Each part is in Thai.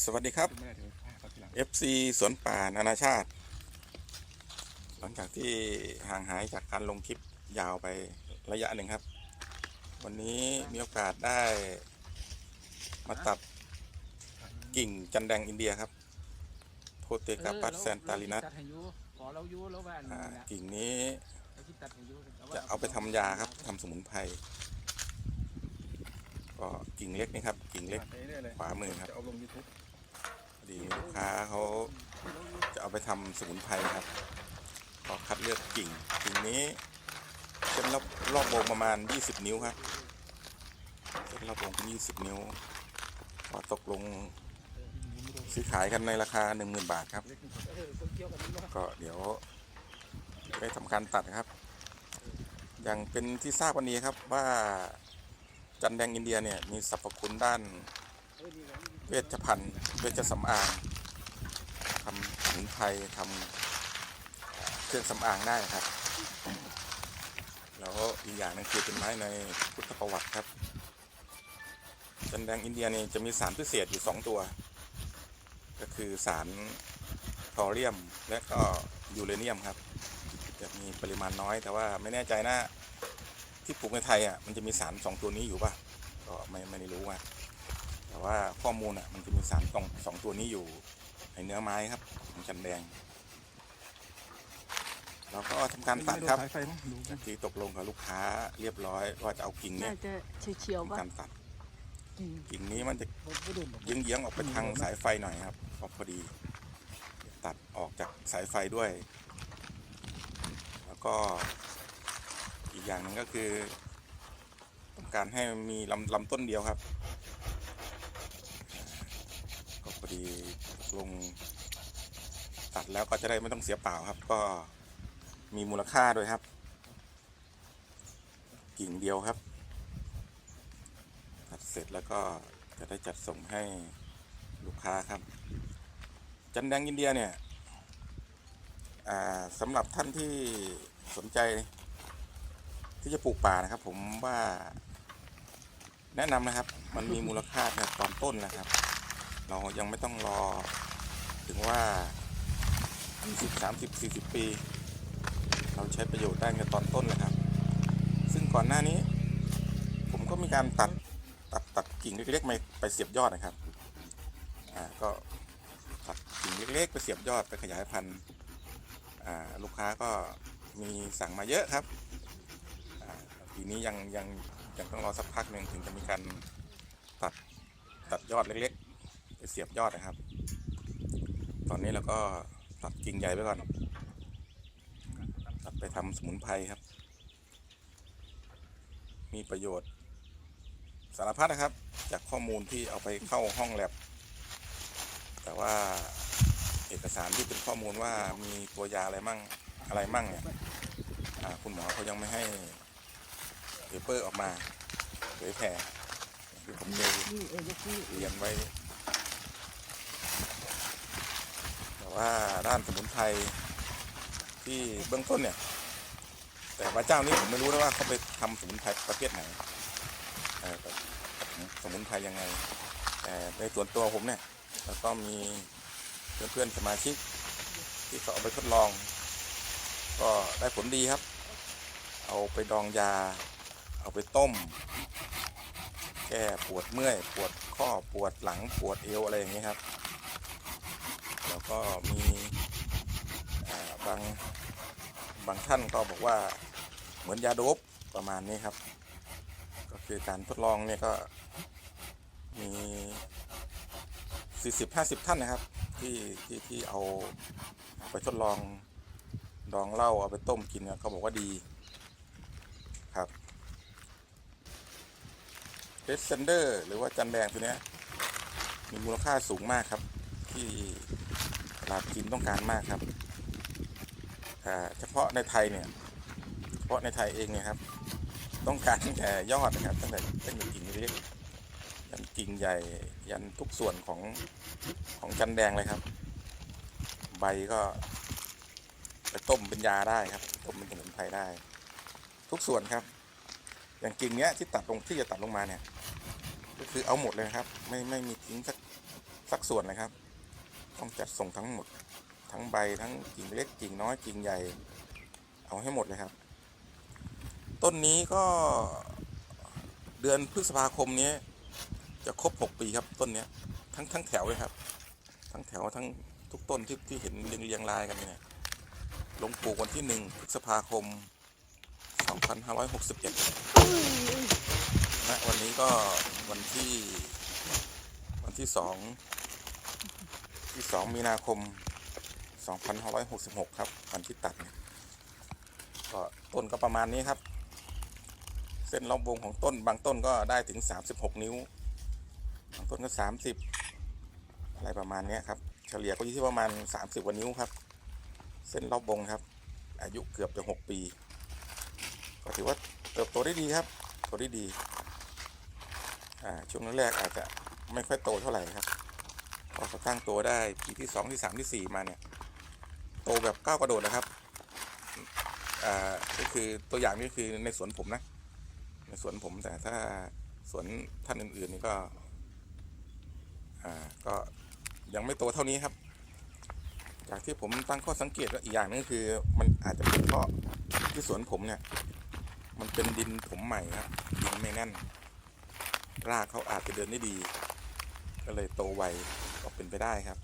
สวัสดีครับ FC สวนป่านานาชาติ หลังจากที่ห่างหายจากการลงคลิปยาวไประยะหนึ่งครับ วันนี้มีโอกาสได้มาตัดกิ่งจันแดงอินเดียครับ โพเตกาปัสแซนตาลินัสกิ่งนี้จะเอาไปทำยาครับทำสมุนไพรก็กิ่งเล็กนี่ครับ กิ่งเล็กขวามือครับ ดีมีลูกค้าเขาจะเอาไปทำสมุนไพรครับก็คัดเลือกกิ่งกิ่งนี้เส้นรอบรอบวงประมาณ 20 นิ้วครับเส้นรอบวง20 นิ้วก็ตกลงซื้อขายกันในราคา 10,000 บาทครับเออครับก็เดี๋ยวได้ทำการตัดครับ อย่างเป็นที่ทราบวันนี้ครับว่าจันแดงอินเดียเนี่ยมีสรรพคุณด้าน เออนี่แหละเวชภัณฑ์ เวชสำอางทำสมุนไพรทำเครื่องสำอางได้ครับ แล้วอีกอย่างหนึงคือเป็นไม้ในพุทธประวัติครับจันแดงอินเดียนี่จะมีสารพิเศษอยู่สองตัว ก็คือสารทอเรียมและก็ยูเรเนียมครับ จะมีปริมาณน้อยแต่ว่าไม่แน่ใจนะที่ปลูกในไทยอะมันจะมีสารสองตัวนี้อยู่ป่ะก็ไม่ไม่ได้รู้ว่า แต่ว่าข้อมูลอะมันจะมีสารสองสองตัวนี้อยู่ในเนื้อไม้ครับของจันแดงเราก็ทำการตัดครับสายไฟมั้งดูจากที่ตกลงกับลูกค้าเรียบร้อยว่าจะเอากิ่งเนี้น่ายจะเฉียวๆทำป่ะการตัดกิ่งกิ่งนี้มันจะบ่บ่โดนหรอกเยื้องๆออกไปทางสายไฟหน่อยครับพอพอดี ตัดออกจากสายไฟด้วย แล้วก็อีกอย่างหนึ่งก็คือ ต้องการให้มีลำลำต้นเดียวครับก็พอ ดีลงตัดแล้วก็จะได้ไม่ต้องเสียเปล่าครับ ก็มีมูลค่าด้วยครับ กิ่งเดียวครับ ตัดเสร็จแล้วก็จะได้จัดส่งให้ลูกค้าครับ จันแดงอินเดียเนี่ยสำหรับท่านที่สนใจ ที่จะปลูกป่านะครับ ผมว่าแนะนำนะครับ มันมีมูลค่าแค่ตอนต้นนะครับ เรายังไม่ต้องรอ ถึงว่า 20 30 40 ปี เราใช้ประโยชน์ได้ในตอนต้นเลยครับ ซึ่งก่อนหน้านี้ ผมก็มีการตัดตัดตัดกิ่งเล็กๆไปไปเสียบยอดนะครับ อ่าก็ตัดกิ่งเล็กๆไปเสียบยอดไปขยายพันธุ์อ่าลูกค้าก็มีสั่งมาเยอะครับอ่าปีนี้ยังยังยังต้องรอสักพักหนึ่งถึงจะมีการตัดตัดยอดเล็ก เสียบยอดนะครับ ตอนนี้เราก็ตัดกิ่งใหญ่ไปก่อน ตัดไปทำสมุนไพรครับ มีประโยชน์ สารพัดนะครับ จากข้อมูลที่เอาไปเข้าห้องแลบ แต่ว่าเอกสารที่เป็นข้อมูลว่ามีตัวยาอะไรมั่งอะไรมั่งเนี่ยคุณหมอเขายังไม่ให้เปเปอร์ออกมาเผยแผ่อย่างที่ผมเคยนี่เออก็คือเรียนไว้ แต่ ว่าด้านสมุนไพรที่เบื้องต้นเนี่ย แต่ว่าเจ้านี้ผมไม่รู้นะว่าเขาไปทำสมุนไพรประเภทไหนสมุนไพรยังไง แต่ในส่วนตัวผมเนี่ยแล้วก็มีเพื่อนๆสมาชิก ที่เขาเอาไปทดลอง ก็ได้ผลดีครับ เอาไปดองยา เอาไปต้ม แก้ปวดเมื่อย ปวดข้อปวดหลังปวดเอวอะไรอย่างนี้ครับ แล้วก็มีบางบางท่านก็บอกว่าเหมือนยาโดบประมาณนี้ครับ ก็คือการทดลองเนี่ยก็มี 40-50 ท่านนะครับ ที่ที่ที่เอาไปทดลองดองเหล้าเอาไปต้มกินเนี่ยเขาบอกว่าดีครับเรดเซนเดอร์หรือว่าจันแดงตัวเนี้ยมีมูลค่าสูงมากครับที่ ลาดจีนต้องการมากครับอ่าเฉพาะในไทยเนี่ยเฉพาะในไทยเองเนี่ยครับ ต้องการตั้งแต่ยอดนะครับตั้งแต่ตั้งแต่กิ่งเล็กยันกิ่งใหญ่ยันทุกส่วนของของจันแดงเลยครับ ใบก็ไปต้มเป็นยาได้ครับต้มเป็นสมุนไพรได้ ทุกส่วนครับ อย่างกิ่งเนี้ยที่ตัดลงที่จะตัดลงมาเนี่ย ก็คือเอาหมดเลยครับ ไม่ไม่มีทิ้งสักสักส่วนนะครับ ต้องจัดส่งทั้งหมด ทั้งใบทั้งกิ่งเล็กกิ่งน้อยกิ่งใหญ่ เอาให้หมดเลยครับ ต้นนี้ก็เดือนพฤษภาคมนี้ จะครบ 6 ปีครับต้นนี้ทั้งทั้งแถวเลยครับ ทั้งแถวทั้งทุกต้นที่ที่เห็นเรียงเรียงรายกันเนี่ยลงปลูกวันที่1พฤษภาคม 2567ณวันนี้ก็วันที่วันที่2 ที่ 2 มีนาคม 2566 ครับวันที่ตัดก็ต้นก็ประมาณนี้ครับ เส้นรอบวงของต้นบางต้นก็ได้ถึง 36 นิ้ว บางต้นก็ 30 อะไรประมาณนี้ครับ เฉลี่ยก็อยู่ที่ประมาณ 30กว่านิ้วครับ เส้นรอบวงครับ อายุเกือบจะ 6 ปี ก็ถือว่าเติบโตได้ดีครับโตได้ดีช่วงแรกอาจจะไม่ค่อยโตเท่าไหร่ครับ พอเขาตั้งตัวได้ปีที่สองที่สามที่สี่มาเนี่ยโตแบบก้าวกระโดดนะครับอ่าก็คือตัวอย่างนี่คือในสวนผมนะ ในสวนผมแต่ถ้าสวนท่านอื่นๆนี่ก็อ่าก็ยังไม่โตเท่านี้ครับจากที่ผมตั้งข้อสังเกตว่าอีกอย่างนึงคือ มันอาจจะเป็นเพราะที่สวนผมเนี่ย มันเป็นดินถมใหม่ครับดินไม่แน่น รากเขาอาจจะเดินได้ดี ก็เลยโตไว ก็เป็นไปได้ครับ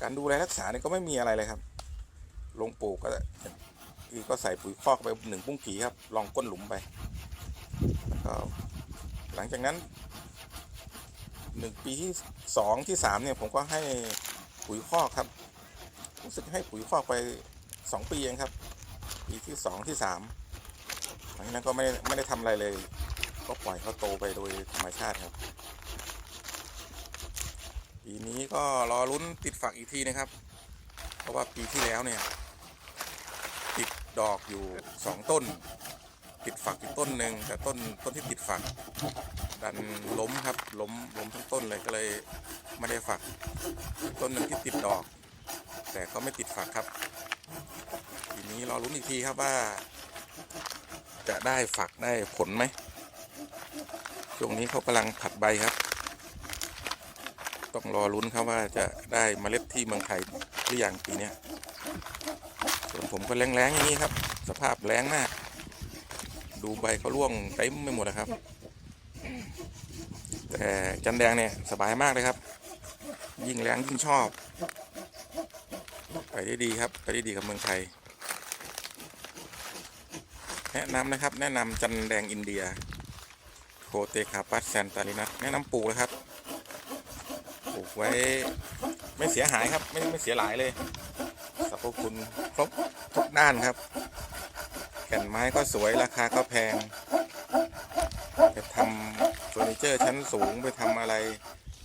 การดูแลรักษาเนี่ยก็ไม่มีอะไรเลยครับ ลงปลูกก็คือก็ใส่ปุ๋ยคอกไปหนึ่งปุ้งกีครับ ลองก้นหลุมไปแล้วก็หลังจากนั้นหนึ่งปีที่สองที่สามเนี่ยผมก็ให้ปุ๋ยคอกครับ รู้สึกให้ปุ๋ยคอกไปสองปีเองครับ ปีที่สองที่สามหลังจากนั้นก็ไม่ไม่ได้ทำอะไรเลย ก็ปล่อยเขาโตไปโดยธรรมชาติครับ ปีนี้ก็รอลุ้นติดฝักอีกทีนะครับ เพราะว่าปีที่แล้วเนี่ย ติดดอกอยู่สองต้น ติดฝักอยู่ต้นหนึ่งแต่ต้นต้นที่ติดฝัก ดันล้มครับล้มล้มทั้งต้นเลยก็เลยไม่ได้ฝัก ต้นหนึ่งที่ติดดอก แต่เขาไม่ติดฝักครับทีนี้รอลุ้นอีกทีครับว่า จะได้ฝักได้ผลไหมช่วงนี้เขากำลังผัดใบครับ ต้องรอลุ้นครับว่าจะได้เมล็ดที่เมืองไทยหรือยังปีนี้ส่วนผมก็แรงๆอย่างนี้ครับ สภาพแรงมาก ดูใบเขาร่วงเต็มไปหมดนะครับ แต่จันแดงเนี่ยสบายมากเลยครับ ยิ่งแรงยิ่งชอบ ไปได้ดีครับไปได้ดีกับเมืองไทย แนะนำนะครับ แนะนำจันแดงอินเดียโคเตคาปัสแซนตาลินัสแนะนำปลูกเลยครับ ไว้ไม่เสียหายครับ ไม่ไม่เสียหลายเลยสรรพคุณครบทุกด้านครับ แก่นไม้ก็สวยราคาก็แพง ไปทำเฟอร์นิเจอร์ชั้นสูงไปทำอะไร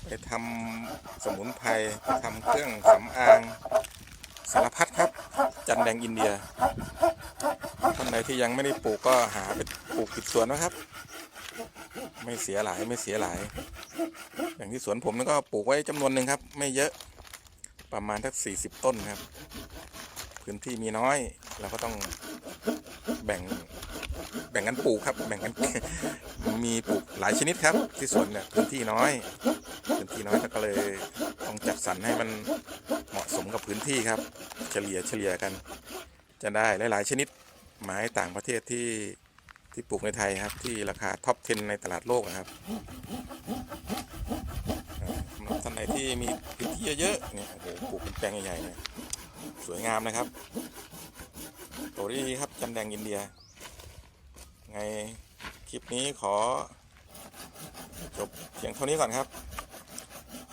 ไปทำสมุนไพรไปทำเครื่องสำอางสารพัดครับ จันแดงอินเดียท่านใดที่ยังไม่ได้ปลูกก็หาไปปลูกติดสวนนะครับ ไม่เสียหลายไม่เสียหลาย อย่างที่สวนผมนี่ก็ปลูกไว้จำนวนหนึ่งครับ ไม่เยอะประมาณสักสี่สิบต้นครับ พื้นที่มีน้อยเราก็ต้องแบ่งแบ่งกันปลูกครับ แบ่งกันมีปลูกหลายชนิดครับ ที่สวนเนี่ยพื้นที่น้อย พื้นที่น้อยก็เลยต้องจัดสรรให้มันเหมาะสมกับพื้นที่ครับ เฉลี่ยเฉลี่ยกัน จะได้หลาย ๆ ชนิดไม้ต่างประเทศที่ ที่ปลูกในไทยครับ ที่ราคาท็อป 10 ในตลาดโลกนะครับสำหรับท่านไหนที่มีพื้นที่เยอะๆเนี่ยโอ้โหปลูกเป็นแปลงใหญ่ๆเนี่ยสวยงามนะครับตได้ดีครับจันแดงอินเดีย ไงคลิปนี้ขอ จบเพียงเท่านี้ก่อนครับ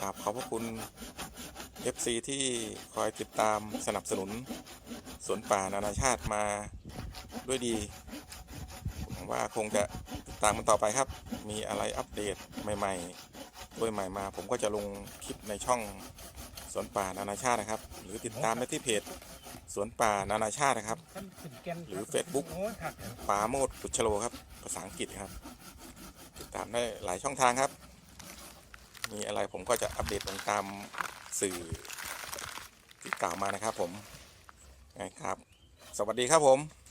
กราบขอบพระคุณ FC ที่คอยติดตามสนับสนุนสวนป่านานาชาติมาด้วยดี งว่าคงจะติดตามมันต่อไปครับ มีอะไรอัปเดตใหม่ๆด้วยใหม่มา ผมก็จะลงคลิปในช่องสวนป่านานาชาตินะครับ หรือติดตามได้ที่เพจสวนป่านานาชาตินะครับ หรือ Facebook โอ้ยขัดปาโมดกุชโลครับ ภาษาอังกฤษครับ ติดตามได้หลายช่องทางครับ มีอะไรผมก็จะอัปเดตลงตามสื่อที่กล่าวมานะครับผมไงครับ สวัสดีครับผม